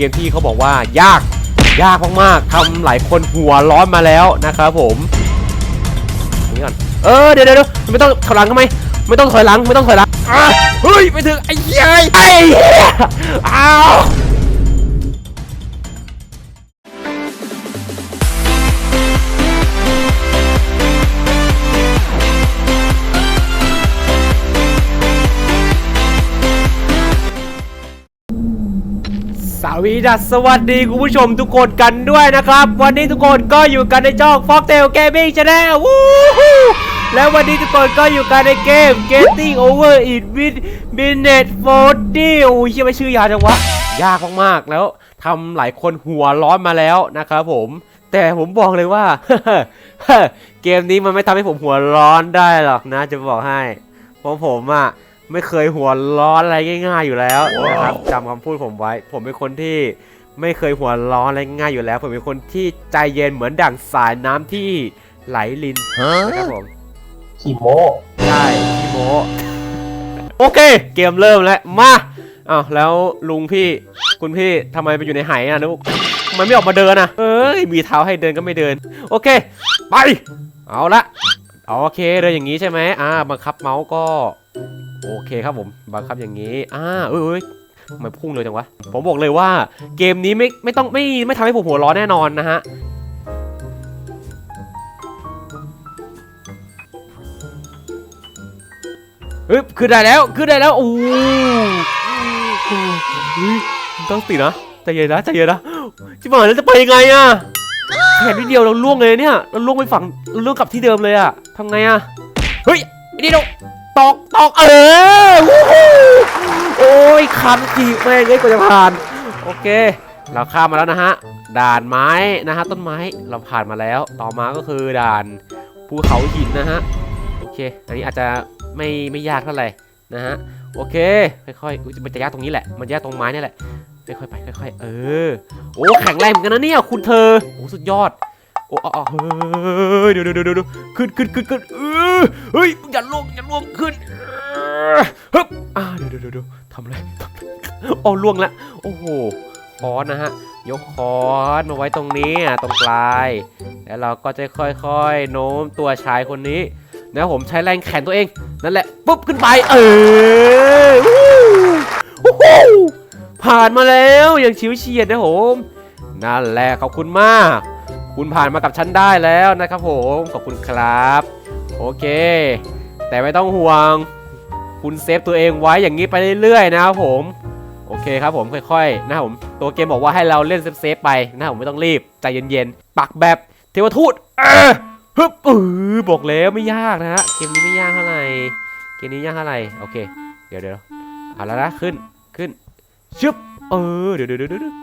กมที่เขาบอกว่ายากยากมากๆทำหลายคนหัวร้อนมาแล้วนะครับผมนี่ก่อนเออเดี๋ยวเดี๋ยวไม่ต้องถอยหลังทำไมไม่ต้องถอยหลังไม่ต้องถอยหลังอะเฮ้ยไม่ถึงไอ้ยัยไอ้เอ้าว สวีดัสสวัสดีคุณผู้ชมทุกคนกันด้วยนะครับ วันนี้ทุกคนก็อยู่กันในช่อง f o x t a i l Gaming Channel วู้ฮู้และวันนี้ทุกคนก็อยู่กันในเกม Getting Over It with Minute 40โอ้ยชื่อไม่ชื่อยาวจังวะ ยากมากๆแล้วทำหลายคนหัวร้อนมาแล้วนะครับผม แต่ผมบอกเลยว่า เกมนี้มันไม่ทำให้ผมหัวร้อนได้หรอกนะ จะบอกให้เพราะผมอะ ไม่เคยหัวร้อนอะไรง่าย ๆ อยู่แล้วนะครับจำคำพูดผมไว้ ผมเป็นคนที่ไม่เคยหัวร้อนอะไรง่ายอยู่แล้ว ผมเป็นคนที่ใจเย็นเหมือนดั่งสายน้ำที่ไหลลินนะครับผมขี่โมใช่พี่โมโอเค เกมเริ่มแล้วมาอ้าวแล้วลุงพี่คุณพี่ทำไมไปอยู่ในไหอะลูกทำไมันไม่ออกมาเดินอะเอ้ยมีเท้าให้เดินก็ไม่เดิน โอเค ไป เอาละโอเคเดินอย่างนี้ใช่ไหมอ่าบังคับเมาส์ก็ โอเคครับผมบังคับอย่างนี้อ่าเอ้ยเอ้ยทำไมพุ่งเร็วจังวะ ผมบอกเลยว่าเกมนี้ไม่ไม่ต้องไม่ไม่ทำให้ผมหัวร้อนแน่นอนนะฮะเฮ้ยขึ้นได้แล้วขึ้นได้แล้วโอ้โหเฮ้ยตั้งสตินะใจเย็นนะใจเย็นนะจิบหายแล้วจะไปยังไงอะแค่นิดเดียวเราล่วงเลยเนี่ยเราล่วงไปฝั่งเราล่วงกลับที่เดิมเลยอะทำไงอะเฮ้ยไอ้นี่เรา ตอกตอกเออโอ้ยคันจีบแม่งเลยกว่าจะผ่าน โอเค เราข้ามมาแล้วนะฮะ ด่านไม้นะฮะต้นไม้เราผ่านมาแล้ว ต่อมาก็คือด่านภูเขาหินนะฮะ โอเค อันนี้อาจจะไม่ไม่ยากเท่าไหร่นะฮะ โอเค ค่อยๆ มันจะยากตรงนี้แหละ มันจะยากตรงไม้นี่แหละ ค่อยๆไปค่อยๆ เออ โอ้แข็งแรงเหมือนกันนะเนี่ยคุณเธอ โอ้สุดยอด โอ้อ๋อเฮ้ยเดี๋ยวเดี๋ยวเดี๋ยวเดี๋ยวขึ้นขึ้นขึ้นขึ้นเออเฮ้ยอย่าลงอย่าลงขึ้นฮึบอ่าเดี๋ยวเดี๋ยวเดี๋ยวทำอะไรทำอะไรอ๋อล่วงละโอ้โหคอนนะฮะยกคอนมาไว้ตรงนี้อะตรงปลาย แล้วเราก็จะค่อยๆ โน้มตัวชายคนนี้นะผมใช้แรงแขนตัวเอง นั่นแหละปุ๊บขึ้นไป เออวู้วู้ฮู้ผ่านมาแล้วอย่างชิวเฉียดนะผมนั่นแหละขอบคุณมาก คุณผ่านมากับฉันได้แล้วนะครับผมขอบคุณครับ โอเค แต่ไม่ต้องห่วง คุณเซฟตัวเองไว้อย่างนี้ไปเรื่อยๆนะครับผมโอเคครับผมค่อยๆนะครับผมตัวเกมบอกว่าให้เราเล่นเซฟๆไปนะครับผมไม่ต้องรีบใจเย็นๆปักแบบเทวทูตเออฮึบเออบอกแล้วไม่ยากนะฮะเกมนี้ไม่ยากเท่าไหร่เกมนี้ยากเท่าไหร่โอเค เดี๋ยวเดี๋ยวเอาแล้วนะขึ้นขึ้นชึบเออเดี๋ยวเดี๋ยวเดี๋ยวเดี๋ยว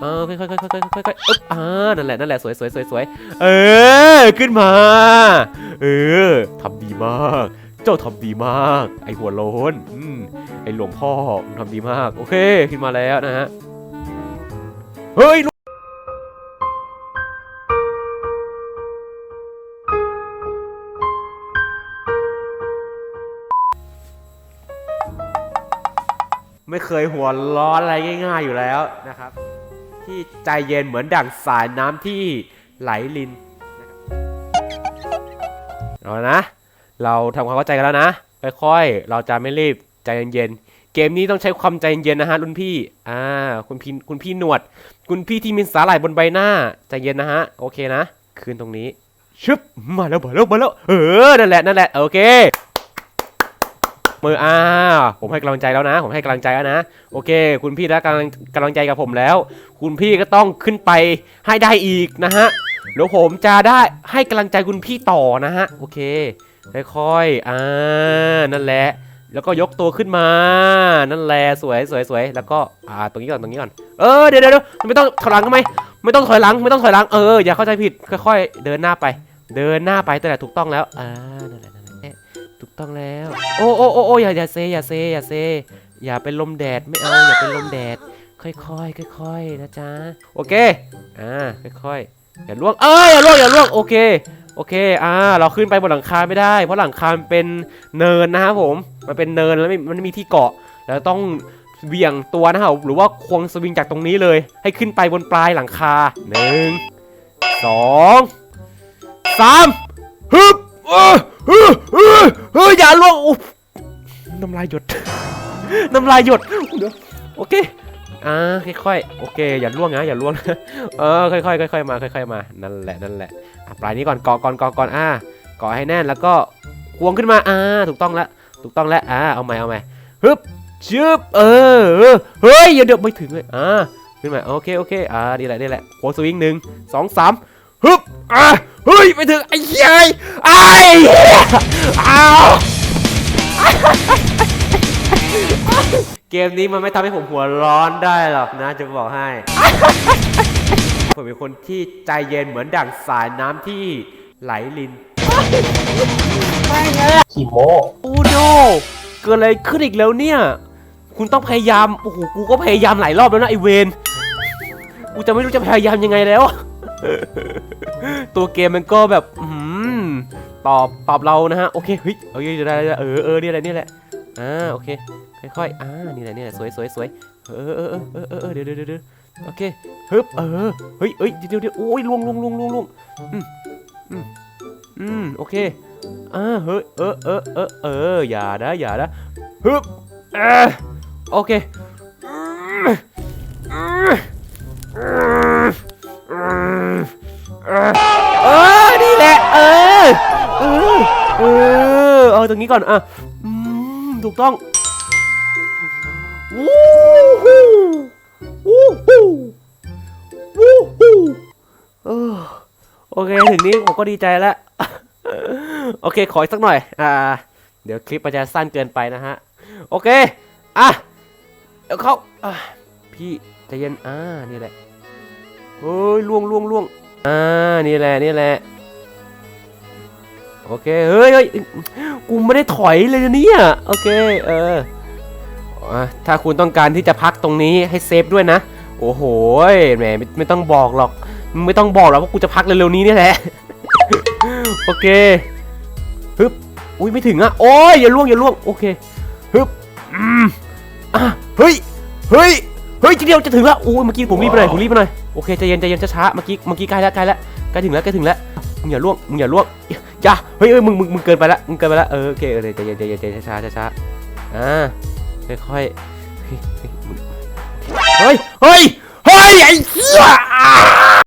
เออค่อยๆค่อยๆค่อยๆค่อยๆค่อยๆอึ๊บอ่านั่นแหละนั่นแหละสวยสวยสวยสวยเออขึ้นมา เออทำดีมาก เจ้าทำดีมาก ไอหัวโล้นอืมไอหลวงพ่อทำดีมาก โอเคขึ้นมาแล้วนะฮะเฮ้ยไม่เคยหัวร้อนอะไรง่าย ๆอยู่แล้วนะครับ ที่ใจเย็นเหมือนดั่งสายน้ำที่ไหลลินนะครับเอานะ เราทำความเข้าใจกันแล้วนะ ค่อยๆ เราจะไม่รีบใจเย็นๆ เกมนี้ต้องใช้ความใจเย็นนะฮะรุ่นพี่ อ่า คุณพี่ คุณพี่หนวด คุณพี่ที่มีสาหร่ายบนใบหน้า ใจเย็นนะฮะ โอเคนะ คืนตรงนี้ ชึบ มาแล้วมาแล้วมาแล้ว เออ นั่นแหละ นั่นแหละ โอเค มืออ่าผมให้กำลังใจแล้วนะ ผมให้กำลังใจแล้วนะ โอเค คุณพี่ได้กำลังกำลังใจกับผมแล้ว คุณพี่ก็ต้องขึ้นไปให้ได้อีกนะฮะเดี๋ยวผมจะได้ให้กำลังใจคุณพี่ต่อนะฮะโอเคค่อยๆอ่านั่นแหละ แล้วก็ยกตัวขึ้นมา นั่นแหละสวยสวยสวยแล้วก็อ่าตรงนี้ก่อนตรงนี้ก่อนเออเดี๋ยวเดี๋ยวเดี๋ยวไม่ต้องถอยหลังทำไมไม่ต้องถอยหลังไม่ต้องถอยหลังเอออย่าเข้าใจผิดค่อยๆเดินหน้าไป เดินหน้าไปแต่ถูกต้องแล้วอ่านั่นแหละ ต้องแล้ว โอ้โอ้โอ้โอ้อย่าอย่าเซอย่าเซอย่าเซอย่าเป็นลมแดดไม่เอาอย่าเป็นลมแดด ค่อยๆค่อยๆนะจ๊ะโอเคอ่าค่อยๆอย่าล่วงเอ้ยอย่าล่วงอย่าล่วงโอเคโอเคอ่าเราขึ้นไปบนหลังคาไม่ได้ เพราะหลังคาเป็นเนินนะครับผมมันเป็นเนินแล้วมันมีที่เกาะ แล้วต้องเหวี่ยงตัวนะครับหรือว่าควงสวิงจากตรงนี้เลย ให้ขึ้นไปบนปลายหลังคาหนึ่งสองสามฮึบ เออเออเออเอย่าล่วงน้ำลายหยด น้ำลายหยดเดี๋ยวโอเคอ่าค่อยๆ โอเค อย่าล่วงนะ อย่าล่วงนะเออ ค่อยๆ ค่อยๆ มา ค่อยๆ มา นั่นแหละ นั่นแหละปลายนี้ก่อนกาะก่อนเกาะก่อน อ่าเกาะให้แน่น แล้วก็ควงขึ้นมา อ่า ถูกต้องแล้ว ถูกต้องแล้ว อ่า เอาใหม่เอาใหม่ฮึบชึบ เออ เฮ้ย อย่าเดือบไม่ถึงเลย อ่า ขึ้นมา โอเค โอเค อ่านี่แหละนี่แหละควงสวิงหนึ่งสองสามฮึบ อ่า เฮ้ยไม่ถึงไอ้เหี้ยไอ้เหี้ยอ้าวเกมนี้มันไม่ทำให้ผมหัวร้อนได้หรอกนะจะบอกให้ ผมเป็นคนที่ใจเย็นเหมือนดั่งสายน้ำที่ไหลลินขี้โมโอ้โนเกิดอะไรขึ้นอีกแล้วเนี่ย คุณต้องพยายาม โอ้โห กูก็พยายามหลายรอบแล้วนะไอเวน กูจะไม่รู้จะพยายามยังไงแล้ว ตัวเกมมันก็แบบอืมตอบตอบเรานะฮะโอเคเฮ้ยเอาเยอะได้ได้เออเออนี่แหละนี่แหละอ่าโอเคค่อยๆอ่านี่แหละนี่แหละสวยสวยสวยเออเออเออเออเออเดี๋ยวเดี๋ยวเดี๋ยวโอเคฮึบเออเฮ้ยเฮ้ยเดี๋ยวเดี๋ยวโอ้ยลวงลวงลวงลวงลวงอืมอืมอืมโอเคอ่าเฮ้ยเออเออเออเอออย่านะอย่านะฮึบเออโอเค ตรงนี้ก่อนอะอืมถูกต้องวู้ฮู้วู้ฮู้วู้ฮู้เออโอเคถึงนี้ผมก็ดีใจแล้ว โอเคขออีกสักหน่อย อ่า เดี๋ยวคลิปมันจะสั้นเกินไปนะฮะ โอเค อะ เดี๋ยวเขาพี่ใจเย็น อ่า นี่แหละเฮ้ยล่วงล่วงล่วงอ่า นี่แหละ นี่แหละ โอเค เฮ้ยเฮ้ยกูไม่ได้ถอยเลยนะเนี่ย โอเค เอออะถ้าคุณต้องการที่จะพักตรงนี้ให้เซฟด้วยนะ โอ้โห แหมไม่ไม่ต้องบอกหรอก ไม่ต้องบอกหรอกว่ากูจะพักเร็วๆนี้เนี่ยแหละ โอเค ฮึบ อุ้ยไม่ถึงอะ โอ้ยอย่าล่วงอย่าล่วง โอเค ฮึบ อืมอะเฮ้ย เฮ้ย เฮ้ยทีเดียวจะถึงแล้วโอ้ยเมื่อกี้ผมรีบไปหน่อยผมรีบไปหน่อย โอเคใจเย็นใจเย็นช้าๆ เมื่อกี้เมื่อกี้ใกล้แล้วใกล้แล้วใกล้ถึงแล้วใกล้ถึงแล้ว มึงอย่าล่วง มึงอย่าล่วง จ้าเฮ้ยเอ้ยมึงมึงมึงเกินไปละมึงเกินไปละเออโอเคเออใจเย็นใจเย็นใจเย็นช้าๆช้าๆอ่าค่อยๆเฮ้ยเฮ้ยเฮ้ยเฮ้ยไอ้เหี้ย